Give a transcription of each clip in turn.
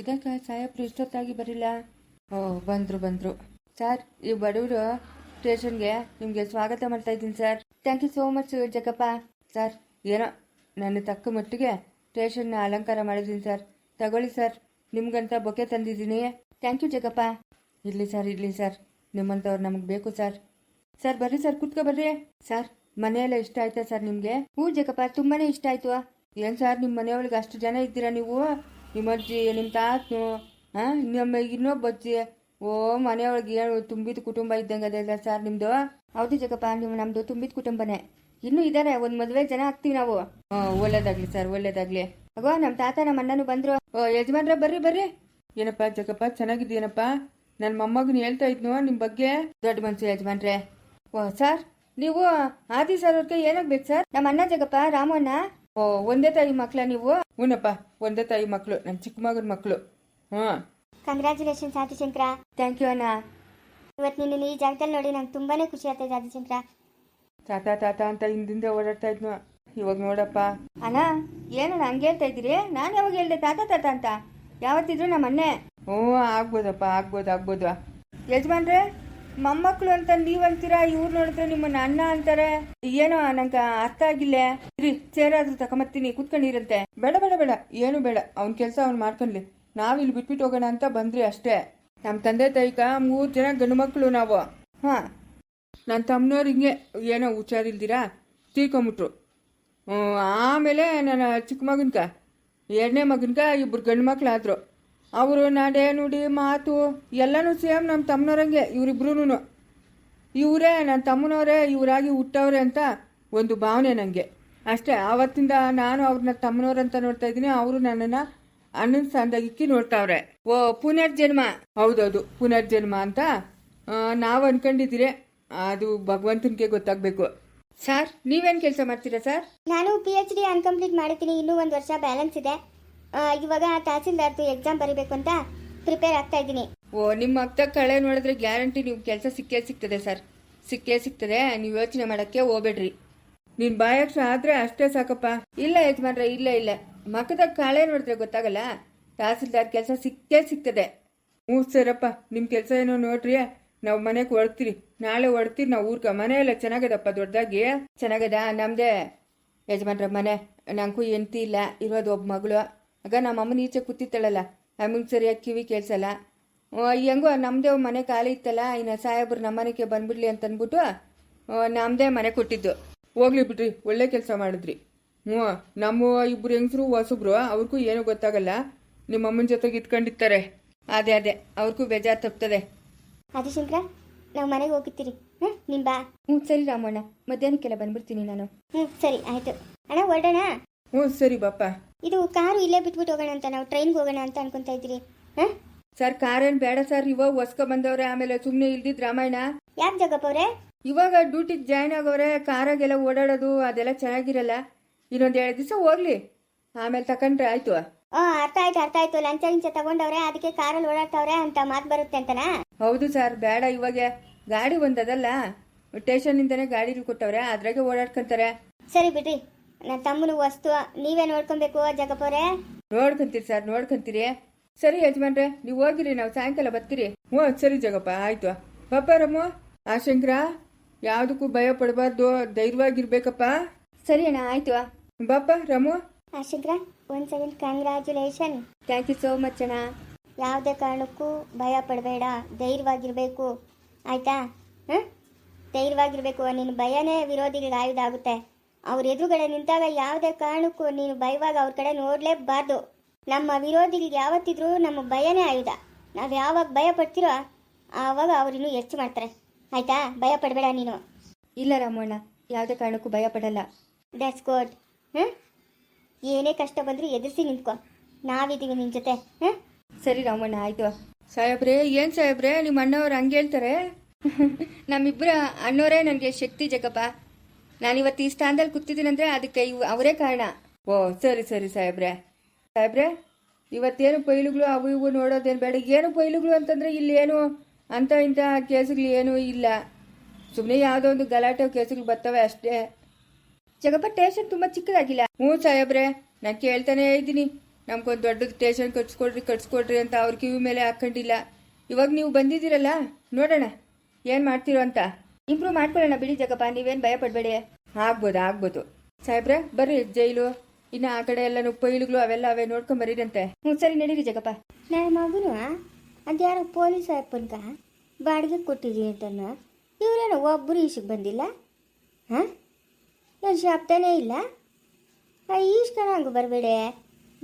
ಇದಕ್ಕೆ ಸಾಹೇಬ್ರು ಇಷ್ಟೊತ್ತಾಗಿ ಬರಲಿಲ್ಲ? ಓ, ಬಂದರು ಬಂದರು. ಸರ್, ಈ ಬಡವರು ಸ್ಟೇಷನ್ಗೆ ನಿಮಗೆ ಸ್ವಾಗತ ಮಾಡ್ತಾ ಇದ್ದೀನಿ, sir. Thank you so much Jagappa sir, ಏನೋ ನನ್ನ ತಕ್ಕ ಮಟ್ಟಿಗೆ ಸ್ಟೇಷನ್ನ ಅಲಂಕಾರ ಮಾಡಿದ್ದೀನಿ, ಸರ್. ತಗೊಳ್ಳಿ, ಸರ್. ನಿಮ್ಗಂತ ಬೊಕೆ ತಂದಿದ್ದೀನಿ. ಥ್ಯಾಂಕ್ ಯು ಜಗಪ್ಪ ಇರಲಿ, ಸರ್ ಇರಲಿ, ಸರ್. ನಿಮ್ಮಂಥವ್ರು ನಮಗೆ ಬೇಕು, ಸರ್. ಸರ್, ಬರ್ರಿ, ಸರ್, ಕುತ್ಕೊ ಬರ್ರಿ. ಸರ್, ಮನೆಯೆಲ್ಲ ಇಷ್ಟ ಆಯ್ತಾ, ಸರ್, ನಿಮಗೆ? ಹ್ಞೂ ಜಗಪ್ಪ ತುಂಬಾನೇ ಇಷ್ಟ ಆಯ್ತು. ಏನು, ಸರ್ ನಿಮ್ಮ ಮನೆಯೊಳಗೆ ಅಷ್ಟು ಜನ ಇದ್ದೀರಾ ನೀವು? ನಿಮ್ಮ ಅಜ್ಜಿ, ನಿಮ್ಮ ತಾತನು ಹಾಂ ನಮ್ಮ ಇನ್ನೊಬ್ಬ ಅಜ್ಜಿ. ಓ, ಮನೆಯೊಳಗೆ ಏನು ತುಂಬಿದ ಕುಟುಂಬ ಇದ್ದಂಗೆ ಅದೆಲ್ಲ ಸರ್ ನಿಮ್ಮದು ಹೌದು ಜಗಪ್ಪ, ನೀವು ನಮ್ಮದು ತುಂಬಿದ ಕುಟುಂಬನೇ. ಇನ್ನೂ ಇದ್ದಾರೆ ಒಂದು ಮದುವೆ ಜನ ಆಗ್ತೀವಿ ನಾವು. ಒಳ್ಳೇದಾಗ್ಲಿ ಸರ್ ಒಳ್ಳೇದಾಗ್ಲಿ. ಅಗೋ ನಮ್ಮ ತಾತ ನಮ್ಮ ಅಣ್ಣನೂ ಬಂದರು. ಓ, ಯಜಮಾನ್ರ, ಬರ್ರಿ ಬರ್ರಿ. ಏನಪ್ಪ ಜಗಪ್ಪ ಚೆನ್ನಾಗಿದ್ದೀನಪ್ಪ ನನ್ನ ಮೊಮ್ಮಗನ ಹೇಳ್ತಾ ಇದ್ನು ನಿಮ್ಮ ಬಗ್ಗೆ? ದೊಡ್ಡ ಮನ್ಸು ಯಜಮಾನ್ರೆ. ಓ ಸರ್ ನೀವು ಆದಿ ಸರ್ ಅವ್ರಿಗೆ ಏನಾಗ್ಬೇಕು ಸರ್ ನಮ್ಮ ಅಣ್ಣ ಜಗಪ್ಪ ರಾಮಣ್ಣ ಒಂದೇ ತಾಯಿ ಮಕ್ಳ ನೀವು? ಹೂನಪ್ಪ ಒಂದೇ ತಾಯಿ ಮಕ್ಕಳು ನಮ್ಮ ಚಿಕ್ಕ ಮಗನ ಮಕ್ಕಳು ಹಾ. ಕಂಗ್ರ್ಯಾಚುಲೇಷನ್ಸ್ ಆದಿಶಂಕರ ಥ್ಯಾಂಕ್ ಯು ಅಣ್ಣ. ಇವತ್ತು ನಿನ್ನ ಈ ಜಾಗದಲ್ಲಿ ನೋಡಿ ನಂಗೆ ತುಂಬಾನೇ ಖುಷಿ ಆಗ್ತದೆ ಆದಿಶಂಕರ ತಾತ ತಾತ ಅಂತ ಹಿಂದಿಂದ ಓಡಾಡ್ತಾ ಇದ್ನು. ಇವಾಗ ನೋಡಪ್ಪ. ಅಣ್ಣ ಏನಣ್ಣ ಹಂಗೆ ಹೇಳ್ತಾ ಇದ್ದೀರಿ? ನಾನು ಯಾವಾಗ ಹೇಳ್ದೆ ತಾತ ತಾತ ಅಂತ? ಯಾವತ್ತಿದ್ರು ನಮ್ಮ ಮೊನ್ನೆ ಓ ಆಗ್ಬೋದಪ್ಪ ಆಗ್ಬೋದು ಆಗ್ಬೋದು. ಯಜಮಾನ್ರೆ ಮೊಮ್ಮಕ್ಕಳು ಅಂತ ನೀವ್ ಅಂತೀರಾ, ಇವ್ರು ನೋಡಿದ್ರೆ ನಿಮ್ಮನ್ನ ಅಣ್ಣ ಅಂತಾರೆ? ಏನೋ ನಂಗೆ ಅರ್ಥ ಆಗಿಲ್ಲ. ಇರಿ ಚೇರಾದ್ರೂ ತಕೊಂಬತ್ತೀನಿ ಕುತ್ಕೊಂಡಿರಂತೆ. ಬೇಡ ಬೇಡ ಬೇಡ, ಏನು ಬೇಡ, ಅವ್ನ ಕೆಲಸ ಅವ್ನು ಮಾಡ್ಕೊಂಡ್ಲಿ. ನಾವ್ ಇಲ್ಲಿ ಬಿಟ್ಬಿಟ್ಟು ಹೋಗೋಣ ಅಂತ ಬಂದ್ರಿ ಅಷ್ಟೇ. ನಮ್ಮ ತಂದೆ ತಾಯಿಗ ಮೂರು ಜನ ಗಂಡು ಮಕ್ಕಳು ನಾವು. ಹಾ. ನನ್ನ ತಮ್ಮನವ್ರು ಹಿಂಗೆ ಏನೋ ಹುಷಾರಿಲ್ದಿರಾ ತೀರ್ಕೊಂಬಿಟ್ರು. ಆಮೇಲೆ ನನ್ನ ಚಿಕ್ಕ ಮಗನ್ಕ ಎರಡನೇ ಮಗನ್ಕ ಇಬ್ರು ಗಂಡು ಮಕ್ಳಾದ್ರು. ಅವರು ನಡೆ ನುಡಿ ಮಾತು ಎಲ್ಲನೂ ಸೇಮ್ ನಮ್ಮ ತಮ್ಮನವ್ರಂಗೆ ಇವರಿಬ್ರು ಇವರೇ ನನ್ನ ತಮ್ಮನವರೇ ಇವರಾಗಿ ಹುಟ್ಟವ್ರೆ ಅಂತ ಒಂದು ಭಾವನೆ ನನಗೆ ಅಷ್ಟೇ, ಆವತ್ತಿಂದ ನಾನು ಅವ್ರನ್ನ ತಮ್ಮನವ್ರಂತ ನೋಡ್ತಾ ಇದ್ದೀನಿ, ಅವರು ನನ್ನನ್ನು ಅಣ್ಣನ ಸಂದಗಿಕ್ಕಿ ನೋಡ್ತಾವ್ರೆ. ಓ, ಪುನರ್ಜನ್ಮ. ಹೌದೌದು, ಪುನರ್ಜನ್ಮ ಅಂತ ನಾವು ಅನ್ಕೊಂಡಿದ್ದೀರಿ. ಅದು ಭಗವಂತನಿಗೆ ಗೊತ್ತಾಗಬೇಕು. ಸರ್, ನೀವೇನು ಕೆಲಸ ಮಾಡ್ತೀರಾ ಸರ್? ನಾನು ಪಿ ಎಚ್ ಡಿ ಅನ್ಕಂಪ್ಲೀಟ್ ಮಾಡ್ತೀನಿ ಇನ್ನೂ ಒಂದು ವರ್ಷ ಬ್ಯಾಲೆನ್ಸ್ ಇದೆ. ಇವಾಗ ತಹಸೀಲ್ದಾರ್ದು ಎಕ್ಸಾಮ್ ಬರೀಬೇಕು ಅಂತ ಪ್ರಿಪೇರ್ ಆಗ್ತಾ ಇದ್ದೀನಿ. ಓ, ನಿಮ್ಮ ಅಕ್ಕ ಕಳೆ ನೋಡಿದ್ರೆ ಗ್ಯಾರಂಟಿ ನೀವು ಕೆಲಸ ಸಿಕ್ಕೇ ಸಿಗ್ತದೆ ಸರ್ ಸಿಕ್ಕೇ ಸಿಗ್ತದೆ, ನೀವು ಯೋಚನೆ ಮಾಡೋಕ್ಕೆ ಹೋಗ್ಬೇಡ್ರಿ. ನಿನ್ ಬಾಯಕ್ಷ ಆದ್ರೆ ಅಷ್ಟೇ ಸಾಕಪ್ಪ. ಇಲ್ಲ ಯಜಮಾನ್ರೆ, ಇಲ್ಲ ಇಲ್ಲ. ಮಕದ ಕಳೆ ನೋಡಿದ್ರೆ ಗೊತ್ತಾಗಲ್ಲ? ತಹಸೀಲ್ದಾರ್ ಕೆಲಸ ಸಿಕ್ಕೇ ಸಿಗ್ತದೆ. ಹ್ಞೂ ಸರಪ್ಪ ನಿಮ್ಮ ಕೆಲಸ ಏನೋ ನೋಡ್ರಿ ನಾವು ಮನೆಗೆ ಹೊಡ್ತೀರಿ ನಾಳೆ ಹೊಡ್ತೀರಿ ನಾವು ಊರ್ಗ. ಮನೆ ಎಲ್ಲ ಚೆನ್ನಾಗದಪ್ಪ, ದೊಡ್ಡದಾಗಿ. ಚೆನ್ನಾಗದ? ನಮ್ದೇ ಯಜಮಾನ್ರ ಮನೆ. ನಂಗೂ ಎಂತಿ ಇಲ್ಲ, ಇರೋದು ಒಬ್ಬ ಮಗಳು. ಆಗ ನಮ್ಮ ಅಮ್ಮನ ಈಚೆ ಕೂತಿತ್ತಾಳಲ್ಲ ನಮಗೆ ಸರಿಯಾಗಿ ಕಿವಿ ಕೇಳಿಸಲ್ಲ. ಹೆಂಗೋ ನಮ್ಮದೇ ಮನೆ ಖಾಲಿ ಇತ್ತಲ್ಲ ಇನ್ನು ಸಾಹೇಬ್ರು ನಮ್ಮ ಮನೆಗೆ ಬಂದ್ಬಿಡ್ಲಿ ಅಂತ ಅಂದ್ಬಿಟ್ಟು ನಮ್ಮದೇ ಮನೆ ಕೊಟ್ಟಿದ್ದು. ಹೋಗ್ಲಿ ಬಿಡ್ರಿ ಒಳ್ಳೆ ಕೆಲಸ ಮಾಡಿದ್ರಿ. ಹ್ಞೂ ನಮ್ಮ ಇಬ್ಬರು ಹೆಂಗಸರು ಹೊಸಬ್ರು ಅವ್ರಿಗೂ ಏನೂ ಗೊತ್ತಾಗಲ್ಲ. ನಿಮ್ಮ ಅಮ್ಮನ ಜೊತೆಗೆ ಇಟ್ಕೊಂಡಿರ್ತಾರೆ ಅದೇ ಅದೇ ಅವ್ರಿಗೂ ಬೇಜಾರು ತಪ್ತದೆ. ಅದು ಆದಿಶಂಕರ ನಾವು ಮನೆಗೆ ಹೋಗಿತ್ತೀರಿ. ಹ್ಞೂ ನಿಮ್ಮ ಬಾ. ಹ್ಞೂ ಸರಿ ರಾಮಣ್ಣ. ಮಧ್ಯಾಹ್ನಕ್ಕೆಲ್ಲ ಬಂದ್ಬಿಡ್ತೀನಿ ನಾನು. ಹ್ಞೂ ಸರಿ ಆಯಿತು. ಅಣ್ಣ ಹೊರಡೋಣ ಹ್ಞೂ ಸರಿ ಬಾಪ ಇದು ಕಾರು ಇಲ್ಲೇ ಬಿಟ್ಬಿಟ್ಟು ಹೋಗೋಣ ಅಂತ ನಾವು ಟ್ರೈನ್ಗೆ ಹೋಗೋಣ ಅಂತ ಅನ್ಕೊಂತಾ ಇದ್ದೀರಿ. ಹಾಂ? ಸರ್ ಕಾರೇನು ಬೇಡ ಸರ್ ಇವಾಗ ಹೊಸ್ಕೊ ಬಂದವ್ರೆ ಆಮೇಲೆ ಸುಮ್ಮನೆ ಇಲ್ದಿದ್ ರಾಮಾಯಣ. ಯಾಕೆ ಜಗಪ್ಪ ಅವರೇ? ಇವಾಗ ಡ್ಯೂಟಿಗೆ ಜಾಯ್ನ್ ಆಗೋರೆ ಕಾರಾಗೆಲ್ಲ ಓಡಾಡೋದು ಅದೆಲ್ಲ ಚೆನ್ನಾಗಿರಲ್ಲ. ಇನ್ನೊಂದು ಎರಡು ದಿವಸ ಹೋಗ್ಲಿ. ಆಮೇಲೆ ತಕೊಂಡ್ರೆ ಆಯ್ತು. ಹಾಂ ಅರ್ಥ ಆಯ್ತು ಅರ್ಥ ಆಯ್ತು. ಲಂಚ ಗಿಂಚ ತಗೊಂಡವ್ರೆ ಅದಕ್ಕೆ ಕಾರಲ್ಲಿ ಓಡಾಡ್ತಾವ್ರೆ ಅಂತ ಮಾತು ಬರುತ್ತೆ ಅಂತನಾ? ಹೌದು ಸರ್ ಬೇಡ ಇವಾಗ. ಗಾಡಿ ಒಂದದಲ್ಲ ಸ್ಟೇಷನ್ನಿಂದನೇ ಗಾಡಿಗಳು ಕೊಟ್ಟವ್ರೆ ಅದ್ರಾಗೆ ಓಡಾಡ್ಕೊಂತಾರೆ. ಸರಿ ಬಿಡ್ರಿ. ನನ್ನ ತಮ್ಮನ ವಸ್ತು ನೀವೇ ನೋಡ್ಕೊಬೇಕು ಜಗಪೋರೆ ನೋಡ್ಕೊಂತೀರಿ ಸರ್ ನೋಡ್ಕೊಂತೀರಿ. ಸರಿ ಯಜಮಾನ್ರೆ ನೀವು ಹೋಗಿರಿ ನಾವು ಸಾಯಂಕಾಲ ಬರ್ತೀರಿ. ಹ್ಞೂ ಸರಿ ಜಗಪ್ಪ ಆಯ್ತು. ಪಾಪ ರಮ್ಮ ಆ ಶಂಕರ ಯಾವುದಕ್ಕೂ ಭಯ ಪಡಬಾರ್ದು ಧೈರ್ಯವಾಗಿರ್ಬೇಕಪ್ಪ. ಸರಿ ಅಣ್ಣ ಆಯ್ತು. ಬಾಪ ರಮು. ಆಶಂಕರ ಒಂದು second congratulation thank you so much ಅಣ್ಣ. ಯಾವುದೇ ಕಾರಣಕ್ಕೂ ಭಯ ಪಡಬೇಡ ಧೈರ್ಯವಾಗಿರ್ಬೇಕು. ಆಯ್ತಾ? ಹಾಂ ಧೈರ್ಯವಾಗಿರ್ಬೇಕು ನಿನ್ನ ಭಯನೇ ವಿರೋಧಿಗಳಿಗೆ ಆಯುಧ ಆಗುತ್ತೆ. ಅವ್ರ ಎದುರುಗಡೆ ನಿಂತಾಗ ಯಾವುದೇ ಕಾರಣಕ್ಕೂ ನೀನು ಭಯವಾಗ ಅವ್ರ ಕಡೆ ನೋಡಲೇಬಾರ್ದು. ನಮ್ಮ ವಿರೋಧಿಗಳಿಗೆ ಯಾವತ್ತಿದ್ರೂ ನಮ್ಮ ಭಯನೇ ಆಯುಧ. ನಾವು ಯಾವಾಗ ಭಯ ಪಡ್ತೀರೋ ಆವಾಗ ಅವ್ರಿನ್ನೂ ಹೆಚ್ಚು ಮಾಡ್ತಾರೆ. ಆಯ್ತಾ? ಭಯ ಪಡಬೇಡ ನೀನು. ಇಲ್ಲ ರಾಮಣ್ಣ ಯಾವುದೇ ಕಾರಣಕ್ಕೂ ಭಯ ಪಡಲ್ಲ ದ್ಯಾಟ್ಸ್ ಗುಡ್ ಹಾಂ ಏನೇ ಕಷ್ಟ ಬಂದರೂ ಎದುರಿಸಿ ನಿಂತ್ಕೊ. ನಾವಿದ್ದೀವಿ ನಿನ್ನ ಜೊತೆ. ಹಾಂ ಸರಿ ರಾಮಣ್ಣ ಆಯಿತು. ಸಾಹೇಬ್ರೆ ಏನ್ ಸಾಹೇಬ್ರೆ ನಿಮ್ಮ ಅಣ್ಣವ್ರು ಹಂಗೆ ಹೇಳ್ತಾರೆ? ನಮ್ಮಿಬ್ಬರ ಅಣ್ಣವರೇ ನನಗೆ ಶಕ್ತಿ ಜಗಪ್ಪ. ನಾನಿವತ್ತು ಈ ಸ್ಥಾನದಲ್ಲಿ ಕೂತಿದ್ದೀನಂದ್ರೆ ಅದಕ್ಕೆ ಇವು ಅವರೇ ಕಾರಣ. ಓ, ಸರಿ ಸರಿ ಸಾಹೇಬ್ರೆ. ಸಾಹೇಬ್ರೆ, ಇವತ್ತೇನು ಪೈಲುಗಳು ಅವು ಇವು ನೋಡೋದೇನು ಬೇಡ. ಏನು ಪೈಲುಗಳು ಅಂತಂದ್ರೆ ಇಲ್ಲಿ ಏನು ಅಂತ ಇಂಥ ಕೇಸುಗಳು ಏನೂ ಇಲ್ಲ. ಸುಮ್ಮನೆ ಯಾವುದೋ ಒಂದು ಗಲಾಟೆ ಕೇಸುಗಳು ಬರ್ತವೆ ಅಷ್ಟೇ. ಜಗಪ್ಪ ಟೇಷನ್ ತುಂಬಾ ಚಿಕ್ಕದಾಗಿಲ್ಲ. ಹ್ಞೂ ಸಾಹೇಬ್ರೆ, ನಾನು ಕೇಳ್ತಾನೆ ಇದ್ದೀನಿ. ನಮ್ಗೊಂದು ದೊಡ್ಡದು ಟೇಷನ್ ಕಟ್ಸ್ಕೊಡ್ರಿ ಕಟ್ಸ್ಕೊಡ್ರಿ ಅಂತ ಅವ್ರ ಕಿವಿ ಮೇಲೆ ಹಾಕೊಂಡಿಲ್ಲ ಇವಾಗ ನೀವು ಬಂದಿದ್ದೀರಲ್ಲ, ನೋಡೋಣ. ಏನು ಮಾಡ್ತೀರೋ ಅಂತ. ಇಂಪ್ರೂವ್ ಮಾಡ್ಕೊಳ್ಳೋಣ ಬಿಡಿ ಜಗಪ್ಪ ನೀವೇನು ಭಯ ಪಡಬೇಡಿ ಆಗ್ಬೋದು ಆಗ್ಬೋದು. ಸಾಹೇಬ್ರೆ ಬರ್ರಿ ಜೈಲು. ಇನ್ನು ಆ ಕಡೆ ಎಲ್ಲಾನು ಪೈಲುಗಳು ಅವೆಲ್ಲ ಅವೇ ನೋಡ್ಕೊಂಡ್ ಬರೀರಂತೆ ಹ್ಞೂ ಸರಿ ನಡೀರಿ ಜಗಪ್ಪ. ನನ್ನ ಮಗನು? ಅದ್ಯಾರೋ ಪೊಲೀಸ್ ಅಪ್ಪನ್ಕ ಬಾಡಿಗೆ ಕೊಟ್ಟಿದ್ದೀನಿ ಅಂತನ? ಇವರೇನೋ ಒಬ್ಬರು ಈಶಿಗೆ ಬಂದಿಲ್ಲ? ಹಾಂ? ಏನು ಶಾಪ್ತಾನೇ ಇಲ್ಲ? ಈಶ್ಕನ ಹಂಗೆ ಬರಬೇಡಿ?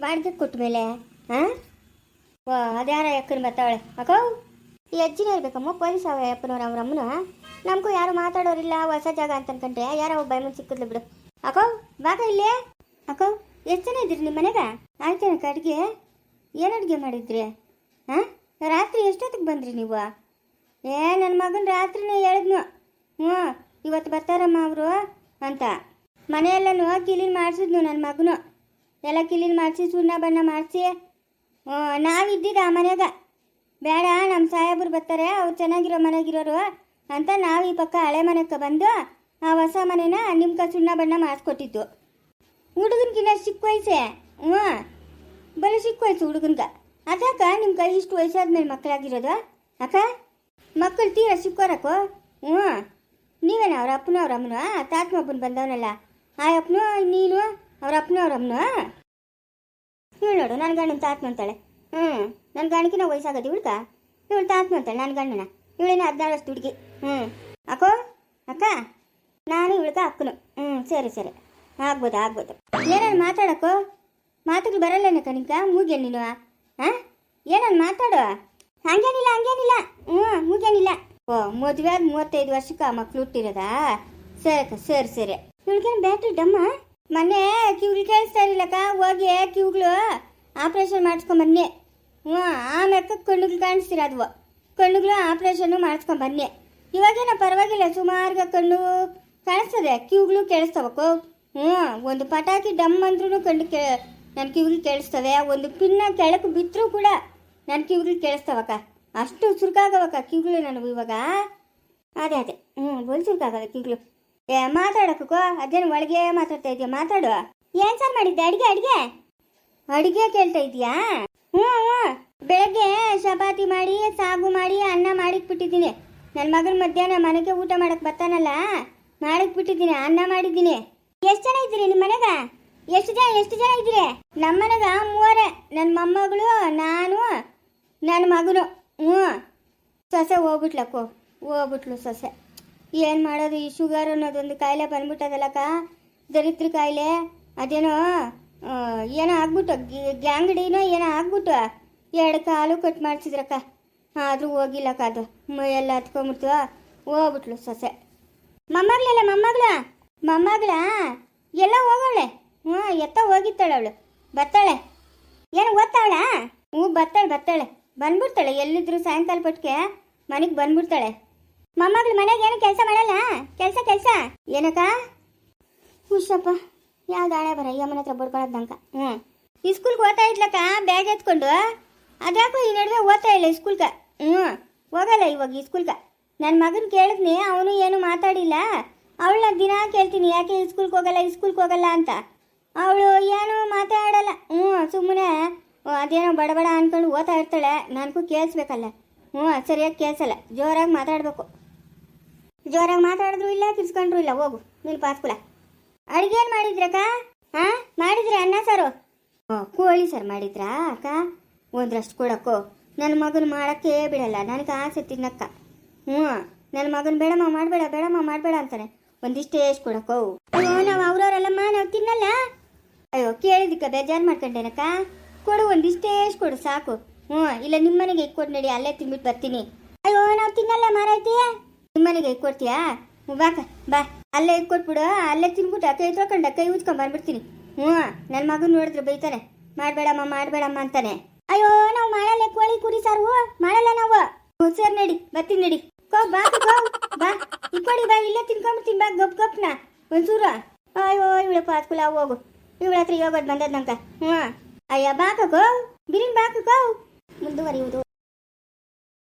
ಬಾಡಿಗೆ ಕೊಟ್ಟ ಮೇಲೆ? ಹಾಂ? ಓ ಅದ್ಯಾರ ಯಾಕನ್ ಬರ್ತಾವಳೆ ಅಕೋ? ಈ ಅಜ್ಜಿನೇ ಇರ್ಬೇಕಮ್ಮ ಪೊಲೀಸ್ ಅಪ್ಪನವ್ರು ಅವ್ರ ನಮಗೂ ಯಾರು ಮಾತಾಡೋರಿಲ್ಲ, ಹೊಸ ಜಾಗ ಅಂತ ಅನ್ಕೊಂಡ್ರೆ ಯಾರೋ ಒಬ್ಬ ಮುಂದೆ ಸಿಕ್ಕಿದ್ಲು ಬಿಡು. ಅಕೋ ಬಾಕ ಇಲ್ಲೇ? ಅಕೋ ಎಷ್ಟು ಜನ ಇದ್ದೀರಿ ನಿಮ್ಮ ಮನೆಗ? ಆಯ್ತೇನಕ್ಕ ಅಡುಗೆ ಏನು ಅಡುಗೆ ಮಾಡಿದ್ರಿ? ಹಾಂ ರಾತ್ರಿ ಎಷ್ಟೊತ್ತಿಗೆ ಬಂದ್ರಿ ನೀವು? ಏ ನನ್ನ ಮಗನ ರಾತ್ರಿನೇ ಹೇಳಿದ್ನು ಹ್ಞೂ, ಇವತ್ತು ಬರ್ತಾರಮ್ಮ ಅವರು ಅಂತ. ಮನೆಯೆಲ್ಲನೂ ಕ್ಲೀನ್ ಮಾಡಿಸಿದ್ನು ನನ್ನ ಮಗನು. ಎಲ್ಲ ಕ್ಲೀನ್ ಮಾಡಿಸಿ ಸುಣ್ಣ ಬಣ್ಣ ಮಾಡಿಸಿ. ನಾವಿದ್ದಿದ್ದು ಆ ಮನೆಗ. ಬೇಡ ನಮ್ಮ ಸಾಹೇಬರು ಬರ್ತಾರೆ, ಅವ್ರು ಚೆನ್ನಾಗಿರೋ ಮನೆಗಿರೋರು ಅಂತ ನಾವು ಈ ಪಕ್ಕ ಹಳೆ ಮನೆಗೆ ಬಂದು ಆ ಹೊಸ ಮನೆನ ನಿಮ್ಗೆ ಸುಣ್ಣ ಬಣ್ಣ ಮಾಡಿಸ್ಕೊಟ್ಟಿದ್ದು. ಹುಡುಗನ್ಕಿನ್ನ ಚಿಕ್ಕ ವಯಸ್ಸೇ? ಹ್ಞೂ. ಬರೀ ಚಿಕ್ಕ ವಯಸ್ಸು ಹುಡುಗನ್ಗ. ಅದಕ್ಕ ನಿಮ್ಮ ಕೈ ಇಷ್ಟು ವಯಸ್ಸಾದ್ಮೇಲೆ ಮಕ್ಕಳಾಗಿರೋದು ಅಕ್ಕ ಮಕ್ಕಳು ತೀರ ಚಿಕ್ಕೋರಕ್ಕೋ? ಹ್ಞೂ. ನೀವೇನ ಅವ್ರ ಅಪ್ಪನ ಅವ್ರ ಅಮ್ಮನ ತಾತನ ಒಬ್ಬನ ಬಂದವನಲ್ಲ? ಆ ಅಪ್ಪನು, ನೀನು ಅವ್ರ ಅಪ್ಪನ ಅವ್ರ ಅಮ್ಮನ? ನೋಡು ನನ್ನ ಗಂಡನ ತಾತನ ಅಂತಾಳೆ. ಹ್ಞೂ ನನ್ನ ಗಂಡಕಿನ ವಯಸ್ಸಾಗದು ಇವಳ್ಕ? ಇವಳು ತಾತ ಅಂತಾಳೆ ನನ್ನ ಗಂಡನ. ಇವಳೇನ ಹದಿನಾರು ವರ್ಷದ ಹುಡುಗಿ. ಹ್ಞೂ ಅಕ್ಕೋ, ಅಕ್ಕ? ನಾನು ಇವಳ್ಕ ಅಕ್ಕನು. ಹ್ಞೂ ಸರಿ ಸರಿ. ಆಗ್ಬೋದು ಆಗ್ಬೋದು. ಏನಾರು ಮಾತಾಡಕ್ಕೋ? ಮಾತುಗಳು ಬರಲ್ಲೇನಕ್ಕ ಕನಿಕ ಮೂಗೆ ನೀನು? ಹಾಂ ಏನಾರು ಮಾತಾಡೋ. ಹಂಗೇನಿಲ್ಲ ಹಂಗೇನಿಲ್ಲ. ಹ್ಞೂ ಮೂಗೇನಿಲ್ಲ. ಓ, ಮದುವೆ ಆದ ಮೂವತ್ತೈದು ವರ್ಷಕ್ಕೆ ಮಕ್ಳು ಹುಟ್ಟಿರೋದಾ? ಸರಿ ಅಕ್ಕ, ಸರಿ ಸರಿ. ಇವಳಿಗೇನು ಬ್ಯಾಟ್ರಿ ಡಮ್ಮ ಮೊನ್ನೆ ಕಿವ್ಗಳು ಕೇಳಿಸ್ತಾ ಇರಲಿಲ್ಲಕ್ಕ, ಹೋಗಿ ಕಿವ್ಗಳು ಆಪ್ರೇಷನ್ ಮಾಡಿಸ್ಕೊಂಡ್ ಹ್ಞೂ ಆಮ್ಯಾಕ ಕಣ್ಣುಗಳು ಕಾಣಿಸ್ತೀರ ಅದು ಕಣ್ಣುಗಳು ಆಪ್ರೇಷನ್ನು ಮಾಡಿಸ್ಕೊಂಡು ಬನ್ನಿ. ಇವಾಗೇನೋ ಪರವಾಗಿಲ್ಲ ಸುಮಾರು ಕಣ್ಣು ಕಾಣಿಸ್ತದೆ, ಕಿವುಗಳು ಕೇಳಿಸ್ತವಕ್ಕೋ? ಹ್ಞೂ, ಒಂದು ಪಟಾಕಿ ಡಮ್ ಅಂದ್ರೂ ಕಣ್ಣು ಕೇ ನನ್ನ ಕಿವಿಗೆ ಕೇಳಿಸ್ತವೆ. ಒಂದು ಪಿನ್ನ ಕೆಳಕ್ಕೆ ಬಿತ್ತರೂ ಕೂಡ ನನ್ನ ಕಿವಿಗೆ ಕೇಳಿಸ್ತವಕ್ಕ. ಅಷ್ಟು ಚುರುಕಾಗವಕ್ಕ ಕಿವಿಗಳು ನನಗೆ ಇವಾಗ. ಅದೇ ಅದೇ. ಹ್ಞೂ ಬಲ್ ಚುರುಕಾಗವೆ ಕಿವಿಗಳು. ಏ ಮಾತಾಡೋಕ್ಕೋ ಅದೇನು ಒಳಗೆ ಮಾತಾಡ್ತಾ ಇದೆಯಾ? ಮಾತಾಡು. ಏನು ಸರ್ ಮಾಡಿದ್ದೆ? ಅಡಿಗೆ ಅಡಿಗೆ? ಅಡಿಗೆ ಕೇಳ್ತಾ ಇದೀಯಾ? ಬೆಳಗ್ಗೆ ಚಪಾತಿ ಮಾಡಿ, ಸಾಗು ಮಾಡಿ, ಅನ್ನ ಮಾಡಿಕ್ಬಿಟ್ಟಿದ್ದೀನಿ ನನ್ನ ಮಗನ ಮಧ್ಯಾಹ್ನ ಮನೆಗೆ ಊಟ ಮಾಡಕ್ ಬರ್ತಾನಲ್ಲ ಮಾಡಿಕ್ಬಿಟ್ಟಿದ್ದೀನಿ ಅನ್ನ ಮಾಡಿದ್ದೀನಿ. ಎಷ್ಟು ಜನ ಇದ್ದೀರಿ ನಿಮ್ಮ ಮನೆಗ? ಎಷ್ಟು ಜನ ಎಷ್ಟು ಜನ ಇದ್ದೀರಿ? ನಮ್ಮ ಮನೆಗ ಮೂವರೇ. ನನ್ನ ಮೊಮ್ಮಗಳು, ನಾನು ನನ್ನ ಮಗನು. ಹ್ಞೂ. ಸೊಸೆ ಹೋಗ್ಬಿಟ್ಲಕ್ಕೋ, ಹೋಗ್ಬಿಟ್ಲು ಸೊಸೆ. ಏನು ಮಾಡೋದು ಈ ಶುಗರ್ ಅನ್ನೋದೊಂದು ಕಾಯಿಲೆ ಬಂದ್ಬಿಟ್ಟದಲ್ಲಕ್ಕ? ದರಿದ್ರ ಕಾಯಿಲೆ, ಅದೇನೋ ಏನೋ ಆಗ್ಬಿಟ್ಟು ಗ್ಯಾಂಗಡಿನೋ ಏನೋ ಆಗ್ಬಿಟ್ಟು? ಎರಡು ಕಾಲು ಕಟ್ ಮಾಡಿಸಿದ್ರಕ್ಕ. ಆದರೂ ಹೋಗಿಲ್ಲಕ್ಕ ಅದು. ಮೈಯೆಲ್ಲ ಹತ್ಕೊಂಬಿಡ್ತು ಹೋಗ್ಬಿಟ್ಲು ಸೊಸೆ. ಮೊಮ್ಮಗ್ಳಲ್ಲ ಮೊಮ್ಮಗಳ? ಮೊಮ್ಮಗಳ? ಎಲ್ಲ ಹೋಗೋಳೆ ಹ್ಞೂ, ಎತ್ತ ಹೋಗಿತ್ತಾಳೆ ಅವಳು. ಬರ್ತಾಳೆ ಏನು ಓದ್ತಾವಳ? ಹ್ಞೂ, ಬತ್ತಾಳೆ ಬರ್ತಾಳೆ ಬಂದ್ಬಿಡ್ತಾಳೆ. ಎಲ್ಲಿದ್ರು ಸಾಯಂಕಾಲ ಪಟ್ಕೆ ಮನೆಗೆ ಬಂದ್ಬಿಡ್ತಾಳೆ. ಮೊಮ್ಮಗಳು ಮನೆಗೆ ಏನು ಕೆಲಸ ಮಾಡಲ್ಲ? ಕೆಲಸ ಕೆಲಸ? ಏನಕ್ಕ? ಹುಷಪ್ಪ. ಯಾವ್ದು ಹಣೆ ಬರ ಯಮ್ಮನ ಹತ್ರ ಬಡ್ಕೊಳ್ಳೋದು ನಂಕ ಹ್ಞೂ. ಈ ಸ್ಕೂಲ್ಗೆ ಓದ್ತಾ ಇದ್ಲಕ್ಕ ಬ್ಯಾಗ್ ಎತ್ಕೊಂಡು ಅದ್ಯಾಕೋ ಈ ನಡುವೆ ಓದ್ತಾ ಇಲ್ಲ ಸ್ಕೂಲ್ಗೆ ಹ್ಞೂ. ಹೋಗಲ್ಲ ಇವಾಗ ಈ ಸ್ಕೂಲ್ಗೆ ನನ್ನ ಮಗನ ಕೇಳಿದ್ನಿ ಅವನು ಏನು ಮಾತಾಡಿಲ್ಲ. ಅವಳನ್ನ ದಿನ ಕೇಳ್ತೀನಿ ಯಾಕೆ ಈ ಸ್ಕೂಲ್ಗೆ ಹೋಗಲ್ಲ ಈ ಸ್ಕೂಲ್ಗೆ ಹೋಗಲ್ಲ ಅಂತ. ಅವಳು ಏನು ಮಾತಾಡಲ್ಲ. ಹ್ಞೂ ಸುಮ್ಮನೆ ಅದೇನೋ ಬಡಬಡ ಬಡ ಅನ್ಕೊಂಡು ಓದ್ತಾ ಇರ್ತಾಳೆ. ನನಗೂ ಕೇಳಿಸ್ಬೇಕಲ್ಲ. ಹ್ಞೂ ಸರಿಯಾಗಿ ಕೇಳಿಸಲ್ಲ. ಜೋರಾಗಿ ಮಾತಾಡಬೇಕು. ಜೋರಾಗಿ ಮಾತಾಡಿದ್ರು ಇಲ್ಲ ಕಿರ್ಸ್ಕೊಂಡ್ರು ಇಲ್ಲ. ಹೋಗು ನೀನು ಪಾಸ್ಕುಲ ಅಡುಗೆ ಏನು ಮಾಡಿದ್ರಕ್ಕ? ಹಾಂ? ಮಾಡಿದ್ರಿ ಅನ್ನ ಸಾರು. ಕೋಳಿ ಸರ್ ಮಾಡಿದ್ರಾ ಅಕ್ಕ? ಒಂದ್ರಷ್ಟು ಕೊಡಕ್ಕೋ. ನನ್ನ ಮಗನ ಮಾಡಕ್ಕೆ ಬಿಡಲ್ಲ. ನನಗೆ ಆಸೆ ತಿನ್ನಕ್ಕ. ಹ್ಞೂ ನನ್ನ ಮಗನ ಬೇಡಮ್ಮ, ಮಾಡಬೇಡ ಬೇಡಮ್ಮ, ಮಾಡಬೇಡ ಅಂತಾನೆ. ಒಂದಿಷ್ಟೇ ಎಷ್ಟು ಕೊಡಕ್ಕೋ. ಅಯ್ಯೋ, ನಾವು ಅವ್ರವರೆಲ್ಲಮ್ಮ, ನಾವು ತಿನ್ನಲ್ಲ? ಅಯ್ಯೋ ಕೇಳಿದಕ್ಕೆ ಬೇಜಾರು ಮಾಡ್ಕೊಂಡೇನಕ್ಕ? ಕೊಡು, ಒಂದಿಷ್ಟೇ ಎಷ್ಟು ಕೊಡು, ಸಾಕು. ಹ್ಞೂ, ಇಲ್ಲ ನಿಮ್ಮನೆಗೆ ಮನೆಗೆ ಇಟ್ಕೊಟ್ಟು ನಡಿ, ಅಲ್ಲೇ ತಿನ್ಬಿಟ್ಟು ಬರ್ತೀನಿ. ಅಯ್ಯೋ, ನಾವು ತಿನ್ನಲ್ಲ ಮಾರೈತಿ ನಿಮ್ಮನೆಗೆ ಇಕ್ಕೊಡ್ತೀಯಾ ಬಾಕ ಬಾ. ಅಲ್ಲೇ ಇಟ್ಕೊಟ್ಬಿಡು, ಅಲ್ಲೇ ತಿನ್ಬಿಟ್ಟು ಕೈ ತೊಳ್ಕೊಂಡ ಕೈ ಉಜ್ಕೊಂಡ್ ಬಂದ್ಬಿಡ್ತೀನಿ. ಹ್ಞೂ ನನ್ನ ಮಗನ ನೋಡಿದ್ರೆ ಬೈತಾನೆ. ಮಾಡಬೇಡಮ್ಮ ಮಾಡಬೇಡಮ್ಮ ಅಂತಾನೆ. ಅಯ್ಯೋ, ನಾವು ಮಾಡಲ್ಲ ಕೋಳಿ, ಕುರಿ ಸಾರು? ಮಾಡಲ್ಲ ನಾವು. ಸರ್ ನಡಿ, ಬರ್ತೀನಿ ನಡಿ. ಕೋ, ಬಾ ಬಾ. ಇಕ್ಕೊಡಿ ಬಾ, ಇಲ್ಲೇ ತಿನ್ಕೊಂಬಿಡ್ತೀನಿ, ಬಾ, ಗಪ್, ಗಪ್ನ. ಒಂಚೂರು. ಅಯ್ಯೋ, ಇವಳು ಪಾತ್ಕುಲ ಹೋಗು. ಇವಳ ಹತ್ರ ಯೋಗದ್ ಬಂದದ್ ನಂಕ ಹ್ಞೂ. ಅಯ್ಯ ಬಾಕೋ ಬಿರಿನ್ ಬಾಕೋ ಮುಂದುವರಿಯುವುದು.